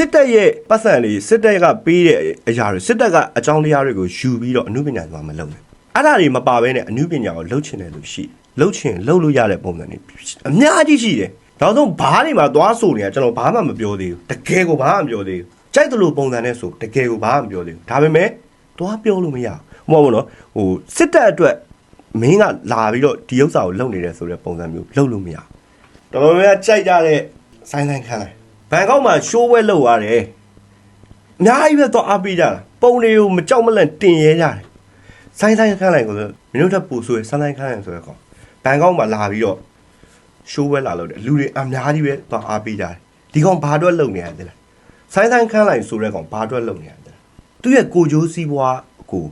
စစ်တပ်ရဲ့ပတ်စံလေးစစ်တပ်ကပေးတဲ့အရာတွေစစ်တပ်ကအကြောင်းတရားတွေကိုယူပြီးတော့အမှုပညာတွေမလုပ်နဲ့အဲ့ဒါတွေမပါဘဲနဲ့အမှုပညာကိုလှုပ်ချင်တယ်လို့ရှိတယ်လှုပ်ချင်လှုပ်လို့ရတဲ့ပုံစံတွေအများကြီးရှိတယ်နောက်ဆုံးဘားတွေမှာသွားဆိုနေတာကျွန်တော်ဘာမှမပြောသေးဘူးတကယ်ကိုဘာမှမပြောသေးဘူးကြိုက်တယ်လို့ပုံစံနဲ့ဆိုတကယ်ကိုဘာမှမပြောသေးဘူးဒါပေမဲ့သွားပြောလို့မရဘူးဟိုမဟုတ်ဘူးနော်ဟိုစစ်တပ်အတွက်မင်းကလာပြီးတော့ဒီဥစ္စာကိုလုပ်နေတယ်ဆိုတဲ့ပုံစံမျိုးလုပ်လို့မရဘူးတော်တော်များများကြိုက်ကြတဲ့ဆိုင်းဆိုင်းခန်းလိုက် ဘန်ကောက်မှာရှိုးဝဲလုပ်ရတယ်အများကြီးပဲတော့အားပေးကြတာပုံတွေကိုမကြောက်မလန့်တင်ရဲကြတယ်ဆိုင်းဆိုင်းခန်းလိုက်ကိုဆိုမင်းတို့ထပ်ပူဆိုရဆိုင်းဆိုင်းခန်းလိုက်ဆိုရကောင်ဘန်ကောက်မှာလာပြီးတော့ရှိုးဝဲလာလို့တယ်လူတွေအများကြီးပဲတော့အားပေးကြတယ်ဒီကောင်ဘာအတွက်လုပ်နေရလဲဆိုင်းဆိုင်းခန်းလိုက်ဆိုတဲ့ကောင်ဘာအတွက်လုပ်နေရလဲသူရဲ့ကိုကြိုးစည်းပွားကို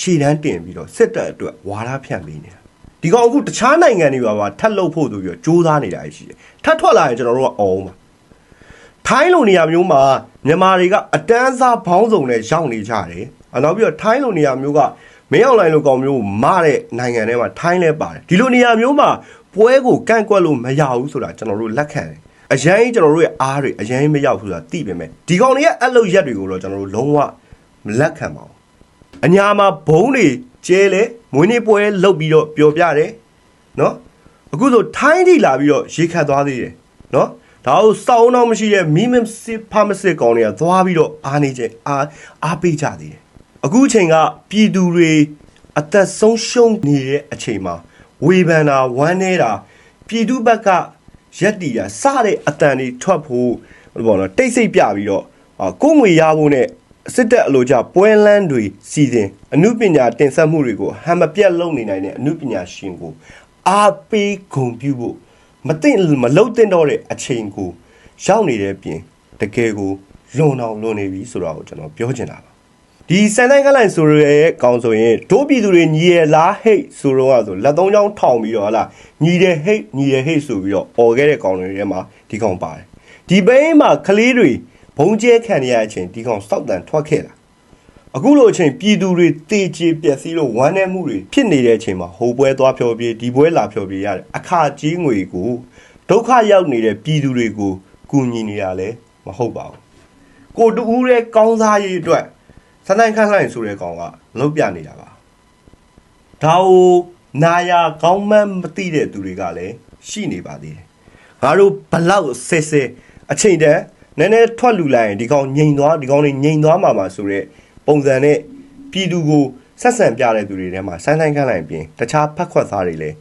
ရှည်တန်းတင်ပြီးတော့စစ်တပ်အတွက်ဝါဒဖြန့်ပေးနေတာဒီကောင်အခုတခြားနိုင်ငံတွေပါပါထပ်လုပ်ဖို့ဆိုပြီးတော့စူးစမ်းနေတာရှိတယ်ထပ်ထွက်လာရင်ကျွန်တော်တို့ကအောင်းပါ ထိုင်းလိုနေရာမျိုးမှာမြန်မာတွေကအတန်းစားဘောင်းစုံနဲ့ရောက်နေကြတယ်အနောက်ပြီးတော့ထိုင်းလိုနေရာမျိုးကမင်းအောင်လိုင်းလိုကောင်မျိုးကိုမတဲ့နိုင်ငံထဲမှာထိုင်းလဲပါတယ်ဒီလိုနေရာမျိုးမှာပွဲကိုကန့်ကွက်လို့မရဘူးဆိုတာကျွန်တော်တို့လက်ခံတယ်အရင်ကျွန်တော်တို့ရဲ့အားတွေအရင်မရောက်ဘူးဆိုတာသိပေမဲ့ဒီကောင်တွေရဲ့အလုပ်ရက်တွေကိုတော့ကျွန်တော်တို့လုံးဝမလက်ခံပါဘူးအညာမှာဘုံတွေကျဲလဲမွေးနေ့ပွဲလုပ်ပြီးတော့ပျော်ပြတယ်နော်အခုဆိုထိုင်းထိလာပြီးတော့ရေခတ်သွားသေးတယ်နော် ဒါကိုစောင်းတော့မရှိတဲ့မီမစစ်ဖာမစစ်ကောင်တွေကသွားပြီးတော့အားနေချက်အားအားပေးကြသေးတယ်အခုအချိန်ကပြည်သူတွေအသက်ဆုံးရှုံးနေတဲ့အချိန်မှာဝေဖန်တာဝမ်းနေတာပြည်သူဘက်ကရက်တီတာစတဲ့အတန်တွေထွက်ဖို့ဘောနော်တိတ်ဆိတ်ပြပြီးတော့အာကိုယ်ငွေရဖို့နဲ့စစ်တပ်အလို့ကြပွဲလန်းတွေစီစဉ်အမှုပညာတင်ဆက်မှုတွေကိုဟန်မပြတ်လုပ်နေနိုင်တဲ့အမှုပညာရှင်ကိုအားပေးဂုဏ်ပြုဖို့ မသိမလုံတင်တော့တဲ့အချိန်ကိုရောက်နေတဲ့ပြင်တကယ်ကိုလွန်အောင်လွန်နေပြီဆိုတော့ကျွန်တော်ပြောချင်တာပါဒီစန်တိုင်းကလိုင်ဆိုရဲကောင်းဆိုရင်ဒိုးပြည်သူတွေညီရလားဟိတ်ဆိုတော့ဆိုလက်သုံးချောင်းထောင်ပြီးတော့ဟလာညီတယ်ဟိတ်ညီတယ်ဟိတ်ဆိုပြီးတော့អော်ခဲ့တဲ့ကောင်တွေထဲမှာဒီကောင်ပါတယ်ဒီဘိန်းမှာကလေးတွေဘုံကျဲခံနေရတဲ့အချိန်ဒီကောင်စောက်တန်ထွက်ခဲ့တာ အခုလိုအချိန်ပြည်သူတွေတေချေပျက်စီးလို့ဝမ်းနည်းမှုတွေဖြစ်နေတဲ့အချိန်မှာဟိုပွဲသွားဖြောပြေးဒီပွဲလာဖြောပြေးရတယ်အခါကြီးငွေကိုဒုက္ခရောက်နေတဲ့ပြည်သူတွေကိုကူညီနေတာလည်းမဟုတ်ပါဘူးကိုတူဦးရဲ့ကောင်းစားရေးအတွက်စနိုင်ခန့်လိုက်ဆိုတဲ့ကောင်ကလုံးပြနေတာပါဒါကိုနာယာကောင်းမှန်းမသိတဲ့သူတွေကလည်းရှိနေပါသေးတယ်ငါတို့ဘလောက်ဆဲဆဲအချိန်တည်းနည်းနည်းထွက်လူလိုက်ရင်ဒီကောင်ငိန်သွားဒီကောင်တွေငိန်သွားမှာမှာဆိုတဲ့ ပုံစံနဲ့ပြည်သူကိုဆက်ဆံပြတဲ့သူတွေထဲမှာဆိုင်းဆိုင်းခန့်လိုက်ပြင်တခြားဖက်ခွက်သားတွေလည်း